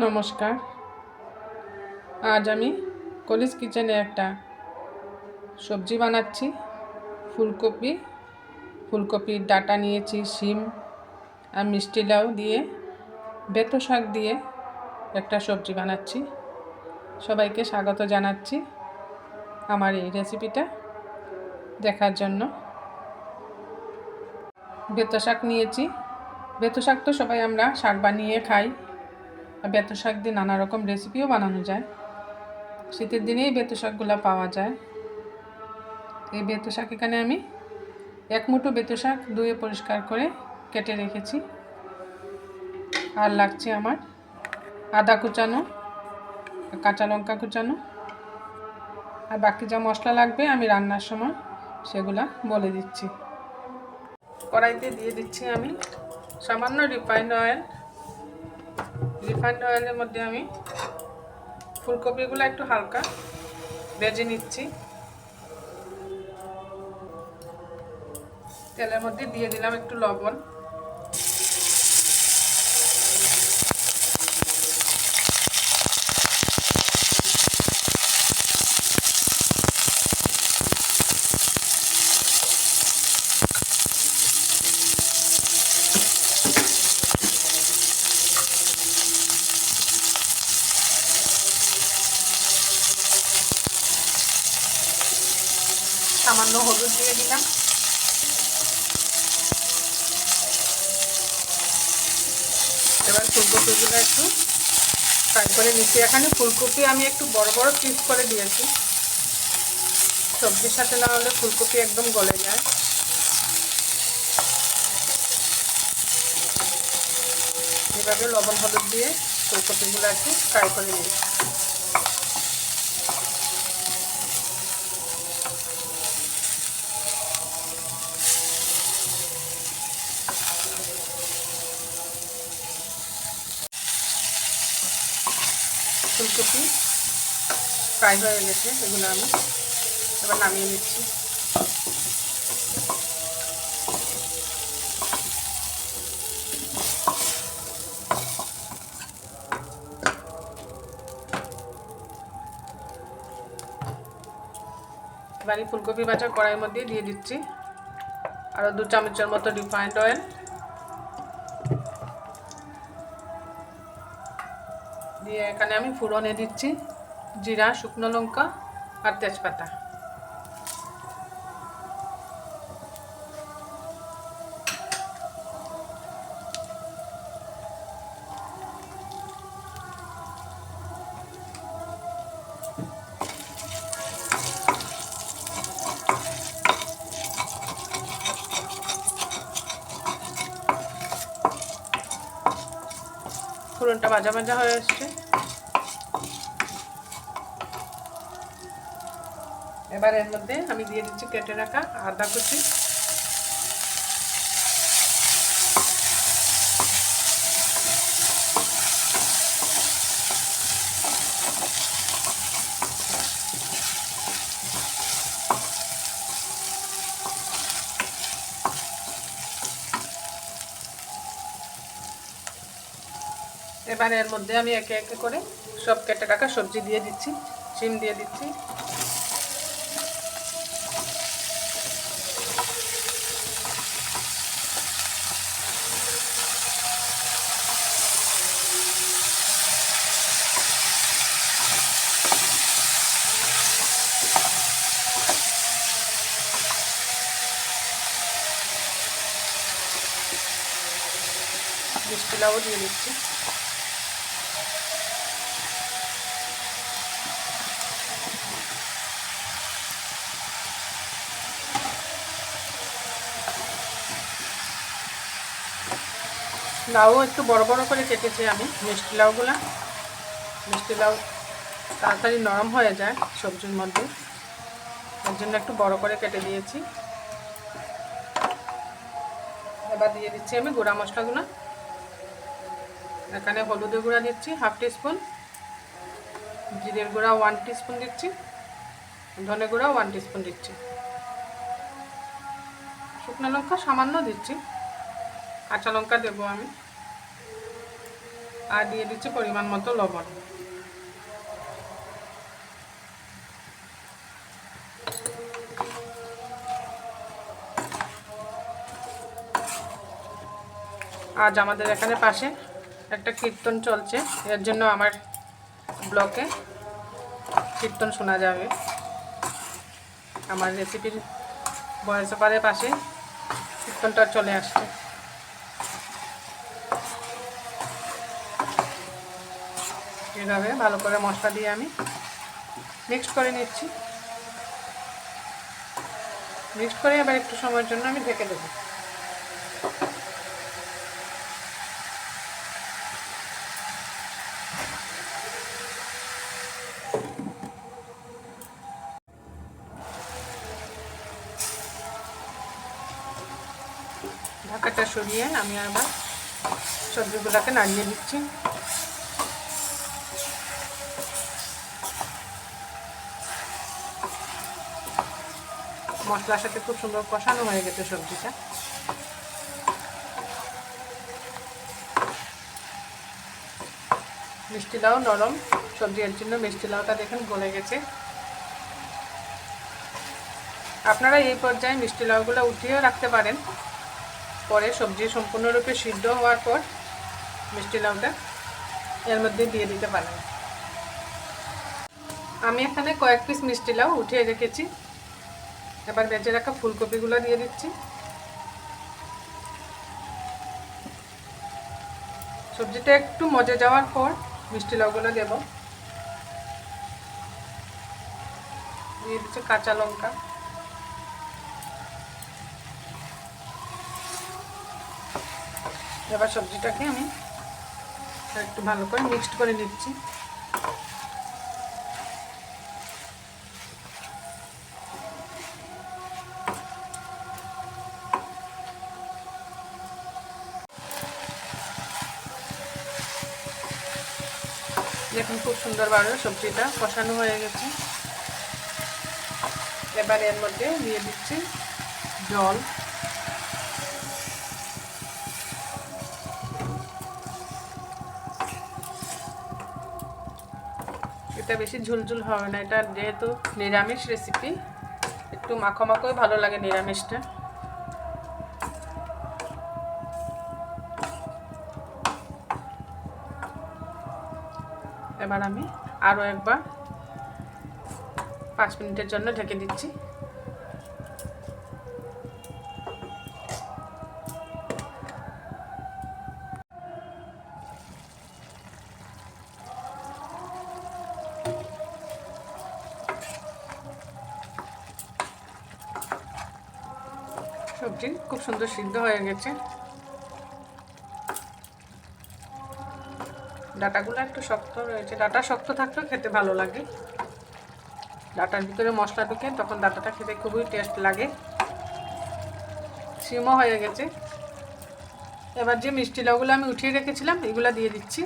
নমস্কার। আজ আমি কলিস কিচেনে একটা সবজি বানাচ্ছি। ফুলকপি, ফুলকপির ডাটা নিয়েছি, শিম আর মিষ্টি লাউ দিয়ে, বেতো শাক দিয়ে একটা সবজি বানাচ্ছি। সবাইকে স্বাগত জানাচ্ছি আমার এই রেসিপিটা দেখার জন্য। বেতো শাক নিয়েছি। বেতো শাক তো সবাই আমরা শাক বানিয়ে খাই। বেতো শাক দিয়ে নানা রকম রেসিপিও বানানো যায়। শীতের দিনেই বেতো শাকগুলো পাওয়া যায়। এই বেতো শাক এখানে আমি এক মুঠো বেতো শাক ধুয়ে পরিষ্কার করে কেটে রেখেছি। আর লাগছে আমার আদা কুচানো, কাঁচা লঙ্কা কুচানো। আর বাকি যা মশলা লাগবে আমি রান্নার সময় সেগুলা বলে দিচ্ছি। কড়াইতে দিয়ে দিচ্ছি আমি সামান্য রিফাইন্ড অয়েল রিফাইন্ড অয়েলের মধ্যে আমি ফুলকপিগুলো একটু হালকা ভেজে নিচ্ছি। তেলের মধ্যে দিয়ে দিলাম একটু লবণ। সামান্য হলুদ দিয়ে দিলাম। এবার ফুলকপিগুলো একটু ফ্রাই করে নিচ্ছি। এখানে ফুলকপি আমি একটু বড় বড় পিস করে দিয়েছি। সবজির সাথে না হলে ফুলকপি একদম গলে যায়। এভাবে লবণ হলুদ দিয়ে ফুলকপিগুলো একটু ফ্রাই করে নিচ্ছি। ফুলকপি ফ্রাই হয়ে গেছে, এগুলো আমি এবার নামিয়ে নিচ্ছি। এবার ফুলকপি বাটা কড়াইয়ের মধ্যে দিয়ে দিচ্ছি। আরও দু চামচের মতো রিফাইন্ড অয়েল দিয়ে এখানে আমি ফুরনে দিচ্ছি জিরা, শুকনো লঙ্কা আর তেজপাতা। ফুরনটা ভাজা ভাজা হয়ে আসছে এবার এর মধ্যে আমি দিয়ে দিচ্ছি কেটে রাখা আদা কুচি। এবার এর মধ্যে আমি একে একে করে সব কেটে রাখা সবজি দিয়ে দিচ্ছি সিম দিয়ে দিচ্ছি। লাউ দিয়ে দিচ্ছি। লাউ একটু বড় বড় করে কেটেছি আমি, মিষ্টি লাউগুলা। মিষ্টি লাউ তাড়াতাড়ি নরম হয়ে যায় সবজির মধ্যে। তার জন্য একটু বড় করে কেটে দিয়েছি। এবার দিয়ে দিচ্ছি আমি গুঁড়া মশলাগুলো। এখানে হলুদের গুঁড়া দিচ্ছি, হাফ টিস্পুন। জিরের গুঁড়া ওয়ান টিস্পুন দিচ্ছি। ধনে গুঁড়া ওয়ান টিস্পুন দিচ্ছি। শুকনো লঙ্কা সামান্য দিচ্ছি। কাঁচা লঙ্কা দেবো আমি। আর দিয়ে দিচ্ছি পরিমাণ মতো লবণ। আজ আমাদের এখানে পাশে একটা কীর্তন চলছে, এর জন্য আমার ব্লকে কীর্তন শোনা যাবে। আমার রেসিপির বয়স ওপারের পাশে কীর্তনটা চলে আসছে। এভাবে ভালো করে মশলা দিয়ে আমি মিক্সড করে নিচ্ছি। মিক্সড করে আবার একটু সময়ের জন্য আমি ঢেকে দেবো। ঢাকাটা সরিয়ে আমি আবার সবজিগুলোকে নাড়িয়ে দিচ্ছি মশলার সাথে খুব সুন্দর কষানো হয়ে গেছে সবজিটা। মিষ্টি লাউ নরম সবজি এর জন্য মিষ্টি লাউটা দেখেন গলে গেছে। আপনারা এই পর্যায়ে মিষ্টি লাউগুলো উঠিয়েও রাখতে পারেন। পরে সবজি সম্পূর্ণরূপে সিদ্ধ হওয়ার পর মিষ্টি লাউটা এর মধ্যে দিয়ে দিতে পারেন। আমি এখানে কয়েক পিস মিষ্টি লাউ উঠিয়ে রেখেছি। এবার বেঁচে রাখা ফুলকপিগুলো দিয়ে দিচ্ছি। সবজিটা একটু মজে যাওয়ার পর মিষ্টি লাউগুলো দেব। দিয়ে দিচ্ছি কাঁচা লঙ্কা। এবার সবজিটাকে আমি একটু ভালো করে মিক্সড করে নিচ্ছি। দেখুন খুব সুন্দরভাবে সবজিটা কষানো হয়ে গেছে। এবার এর মধ্যে দিয়ে দিচ্ছি জল। এটা বেশি ঝুলঝুল হবে না, এটা যেহেতু নিরামিষ রেসিপি একটু মাখো মাখোই ভালো লাগে নিরামিষটা। এবার আমি আরও একবার পাঁচ মিনিটের জন্য ঢেকে দিচ্ছি। সবজি খুব সুন্দর সিদ্ধ হয়ে গেছে। ডাটাগুলো একটু শক্ত রয়েছে। ডাটা শক্ত থাকলেও খেতে ভালো লাগে। ডাটার ভিতরে মশলা ঢুকে তখন ডাটাটা খেতে খুবই টেস্ট লাগে। সিমও হয়ে গেছে। এবার যে মিষ্টি লাউগুলো আমি উঠিয়ে রেখেছিলাম, এগুলো দিয়ে দিচ্ছি।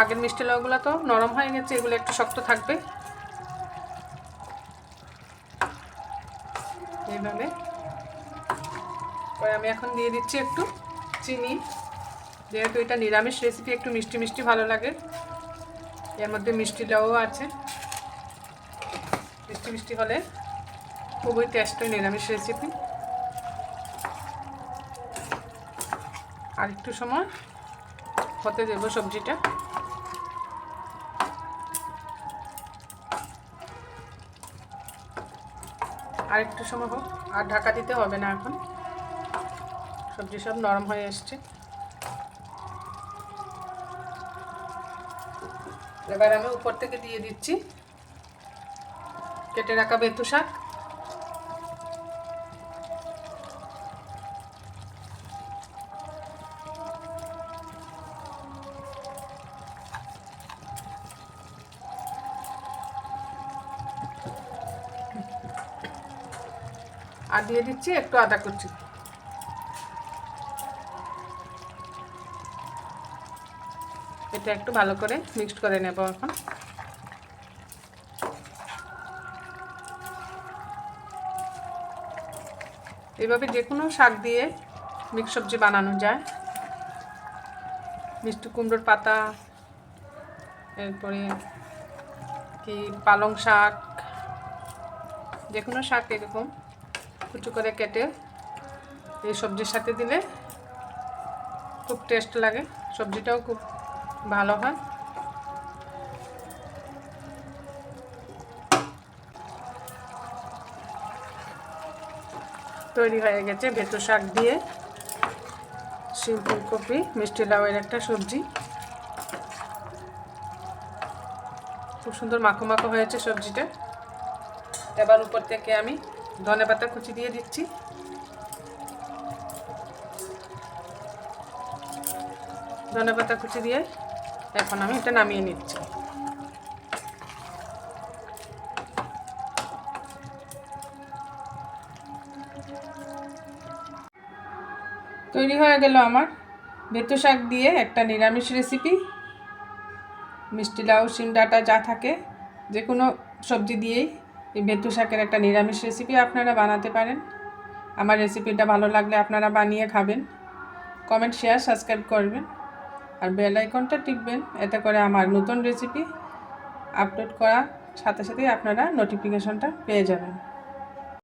আগের মিষ্টি লাউগুলো তো নরম হয়ে গেছে, এগুলো একটু শক্ত থাকবে। এইভাবে। আমি এখন দিয়ে দিচ্ছি একটু চিনি। যেহেতু এটা নিরামিষ রেসিপি একটু মিষ্টি মিষ্টি ভালো লাগে। এর মধ্যে মিষ্টি লাউ আছে। মিষ্টি মিষ্টি হলে খুবই টেস্ট হয় নিরামিষ রেসিপি আর একটু সময় হতে দেবো সবজিটা। আর একটু সময় হোক। আর ঢাকা দিতে হবে না এখন। সবজি সব নরম হয়ে এসছে। এবার আমি উপর থেকে দিয়ে দিচ্ছি। কেটে রাখা বেতু শাক। আর দিয়ে দিচ্ছি একটু আদা কুচি। এটা একটু ভালো করে মিক্সড করে নেব এখন। এভাবে যে কোনো শাক দিয়ে মিক্স সবজি বানানো যায়। মিষ্টি কুমড়োর পাতা, এরপরে কি পালং শাক, যে কোনো শাক এরকম। কুচু করে কেটে এই সবজির সাথে দিলে খুব টেস্ট লাগে। সবজিটাও খুব ভালো হয়। তৈরি হয়ে গেছে ভেতর শাক দিয়ে শিম ফুলকপি, মিষ্টি লাউয়ের একটা সবজি। খুব সুন্দর মাখো মাখো হয়েছে সবজিটা। এবার উপর থেকে আমি ধনে পাতা কুচি দিয়ে দিচ্ছি। ধনে পাতা কুচি দিয়ে এখন আমি এটা নামিয়ে নিচ্ছি। তৈরি হয়ে গেল আমার বেতু শাক দিয়ে একটা নিরামিষ রেসিপি। মিষ্টি লাউ, শিম ডাঁটা যা থাকে যে কোনো সবজি দিয়েই এই বেতু শাকের একটা নিরামিষ রেসিপি আপনারা বানাতে পারেন। আমার রেসিপিটা ভালো লাগলে আপনারা বানিয়ে খাবেন। কমেন্ট শেয়ার সাবস্ক্রাইব করবেন। আর বেল আইকনটা টিপবেন, এতে করে আমার নতুন রেসিপি আপলোড করার সাথে সাথেই আপনারা নোটিফিকেশনটা পেয়ে যাবেন।